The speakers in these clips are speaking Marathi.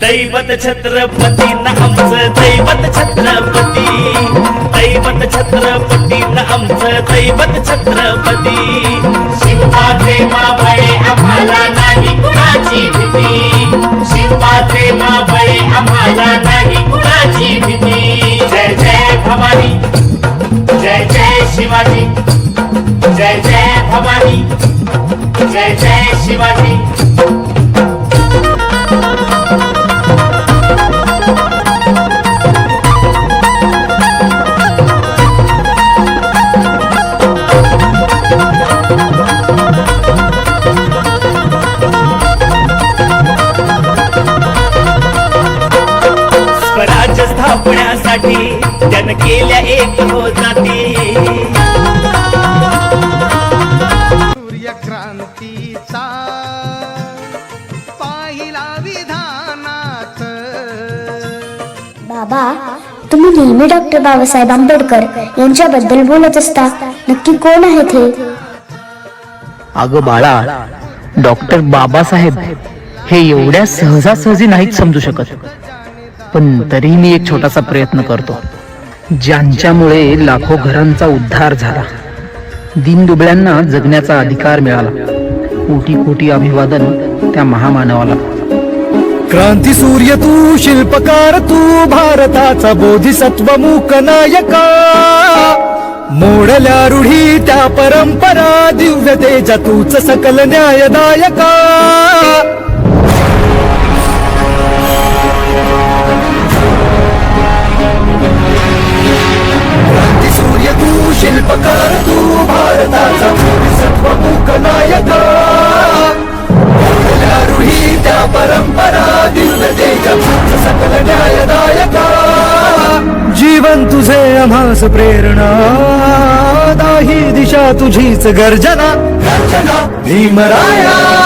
दैवत छत्रपती ना आमचं दैवत छत्रपती. दैवत छत्रपती ना आमचं दैवत छत्रपती. स्थापण्यासाठी जन केल्या एक हो जाती. सूर्यक्रांतीचा पाहिला विधानात बाबा तुम्ही नेहमी डॉक्टर बाबासाहेब आंबेडकर यांच्याबद्दल बोलत असता नक्की कोण आहेत हे? अगं बाळा डॉक्टर बाबासाहेब हे एवढ्या सहजासहजी नाहीत समजू शकत. पण तरी मी एक छोटासा प्रयत्न करतो. ज्यांच्यामुळे लाखो घरांचा उद्धार झाला. दिनदुबळ्यांना जगण्याचा अधिकार मिळाला. कोटी कोटी अभिवादन त्या महामानवाला. क्रांती सूर्य तू शिल्पकार तू भारताचा बोधिसत्व मूक नायका. मोडल्या रूढी त्या परंपरा दिव्यतेच्या तूच सकल न्यायदायका. आम्हास प्रेरणा दाही दिशा तुझीच गर्जना गर्जना. भीमराया.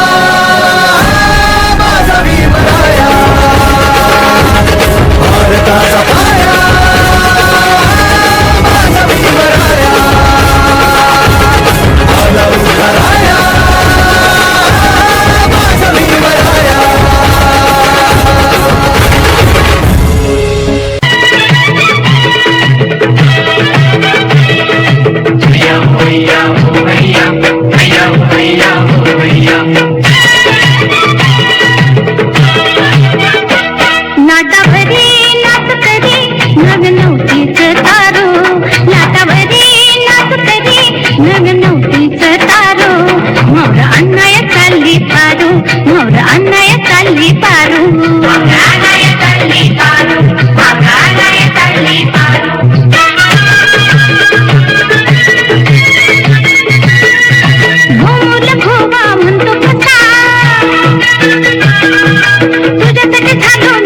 तुझ्यासाठी झालो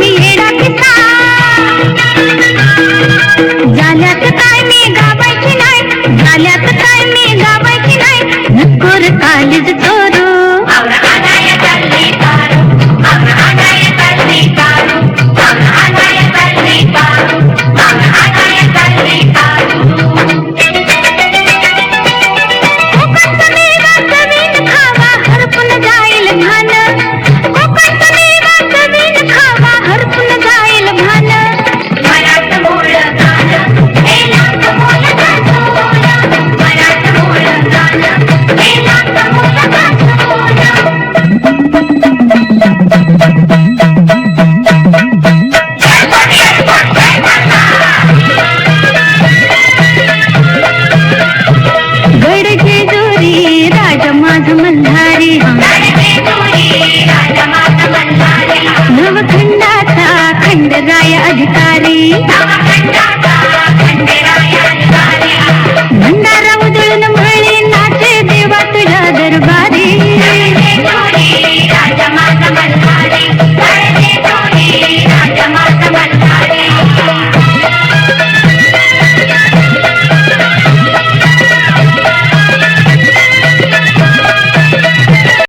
जाय अधिकारी।